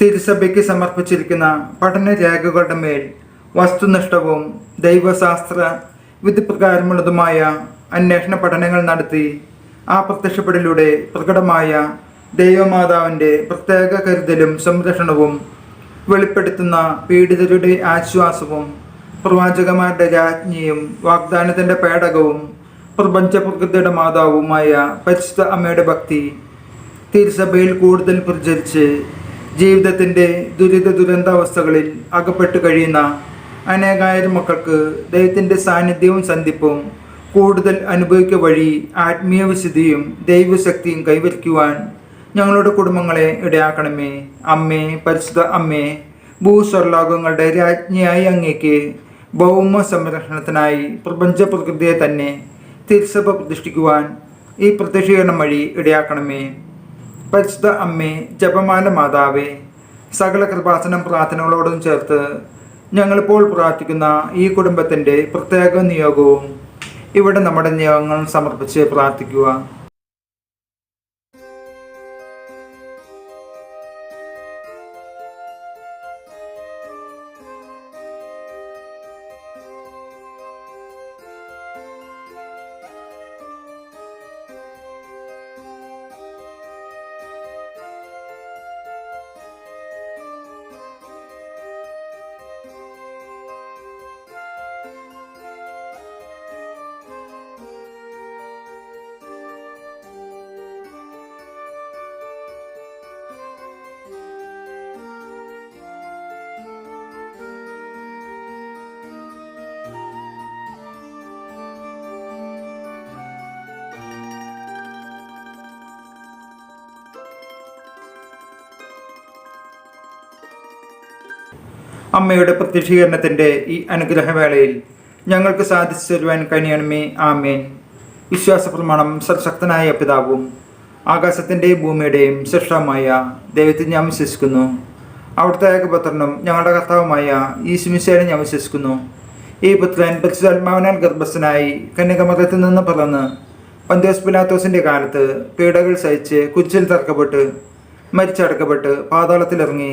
തിരുസഭയ്ക്ക് സമർപ്പിച്ചിരിക്കുന്ന പഠനരേഖകളുടെ മേൽ വസ്തുനിഷ്ഠവും ദൈവശാസ്ത്ര വിധിപ്രകാരമുള്ളതുമായ അന്വേഷണ പഠനങ്ങൾ നടത്തി ആ പ്രത്യക്ഷപ്പെടലിലൂടെ പ്രകടമായ ദൈവമാതാവിന്റെ പ്രത്യേക കരുതലും സംരക്ഷണവും വെളിപ്പെടുത്തുന്ന പീഡിതരുടെ ആശ്വാസവും പ്രവാചകന്മാരുടെ രാജ്ഞിയും വാഗ്ദാനത്തിന്റെ പേടകവും പ്രപഞ്ച പ്രകൃതിയുടെ മാതാവുമായ പരിശുദ്ധ അമ്മയുടെ ഭക്തി തിരുസഭയിൽ കൂടുതൽ പ്രചരിച്ച് ജീവിതത്തിന്റെ ദുരിത ദുരന്താവസ്ഥകളിൽ അകപ്പെട്ടു കഴിയുന്ന അനേകായിരം മക്കൾക്ക് ദൈവത്തിന്റെ സാന്നിധ്യവും സന്ധിപ്പും കൂടുതൽ അനുഭവിക്കുക വഴി ആത്മീയ വിശുദ്ധിയും ദൈവശക്തിയും കൈവരിക്കുവാൻ ഞങ്ങളുടെ കുടുംബങ്ങളെ ഇടയാക്കണമേ. അമ്മേ പരിശുദ്ധ അമ്മേ ഭൂസ്വർലോകങ്ങളുടെ രാജ്ഞിയായി അങ്ങേക്ക് ഭൗമ സംരക്ഷണത്തിനായി പ്രപഞ്ച പ്രകൃതിയെ തന്നെ തിരിച്ചഭ പ്രതിഷ്ഠിക്കുവാൻ ഈ പ്രത്യക്ഷീകരണം വഴി ഇടയാക്കണമേ. പരിശുദ്ധ അമ്മേ ജപമാല മാതാവേ സകല കൃപാസനം പ്രാർത്ഥനകളോടും ചേർത്ത് ഞങ്ങളിപ്പോൾ പ്രാർത്ഥിക്കുന്ന ഈ കുടുംബത്തിന്റെ പ്രത്യേക നിയോഗവും ഇവിടെ നമ്മുടെ നിയോഗങ്ങൾ സമർപ്പിച്ച് പ്രാർത്ഥിക്കുക. അമ്മയുടെ പ്രത്യക്ഷീകരണത്തിന്റെ ഈ അനുഗ്രഹവേളയിൽ ഞങ്ങൾക്ക് സാധിച്ചു തരുവാൻ കഴിയണമേ ആമേൻ. വിശ്വാസ പ്രമാണം സർശക്തനായ പിതാവും ആകാശത്തിന്റെയും ഭൂമിയുടെയും സൃഷ്ടമായ ദൈവത്തിൽ ഞാൻ വിശ്വസിക്കുന്നു. അവിടുത്തെ ഏകപുത്രനും ഞങ്ങളുടെ കർത്താവുമായ ഈ സുമിശേനെ ഞാൻ വിശ്വസിക്കുന്നു. ഈ പുത്രൻ പരിശുദ്ധാത്മാവിനാൽ ഗർഭസ്ഥനായി കന്യകമതത്തിൽ നിന്ന് പിറന്ന് പന്തിയോസ് പിലാത്തോസിന്റെ കാലത്ത് പീഡകൾ സഹിച്ച് കുച്ചിൽ തറക്കപ്പെട്ട് മരിച്ചടക്കപ്പെട്ട് പാതാളത്തിലിറങ്ങി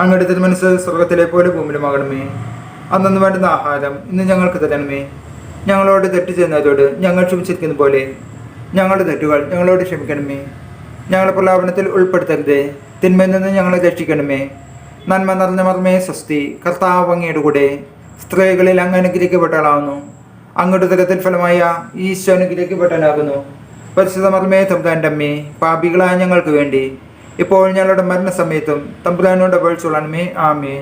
അങ്ങയുടെ മനസ്സ് സ്വർഗത്തിലെ പോലെ ഭൂമിയിലുമാകണമേ. അന്നു വേണ്ടുന്ന ആഹാരം ഇന്ന് ഞങ്ങൾക്ക് തരണമേ. ഞങ്ങളോട് തെറ്റ് ചെയ്യുന്നവരോട് ഞങ്ങൾ ക്ഷമിച്ചിരിക്കുന്ന പോലെ. ഞങ്ങളുടെ തെറ്റുകൾ ഞങ്ങളോട് ക്ഷമിക്കണമേ. ഞങ്ങളെ പ്രലാപനത്തിൽ ഉൾപ്പെടുത്തരുതേ. തിന്മയിൽ നിന്ന് ഞങ്ങളെ രക്ഷിക്കണമേ. നന്മ നിറഞ്ഞ മർമ്മേ സ്വസ്തി കർത്താവ് അങ്ങയുടെ കൂടെ. സ്ത്രീകളിൽ അങ്ങ് അനുഗ്രഹിക്കപ്പെട്ടവളാവുന്നു. അങ്ങയുടെ തരത്തിൽ ഫലമായ ഈശോ അനുഗ്രഹിക്കപ്പെട്ടവനാകുന്നു. പരിശുദ്ധ മർമ്മേ തമ്പുരാന്റെ അമ്മേ പാപികളായ ഞങ്ങൾക്ക് വേണ്ടി ഇപ്പോൾ ഞങ്ങളുടെ മരണസമയത്തും തമ്പുരാനോട് അപേക്ഷിച്ചോളണമേ ആമേ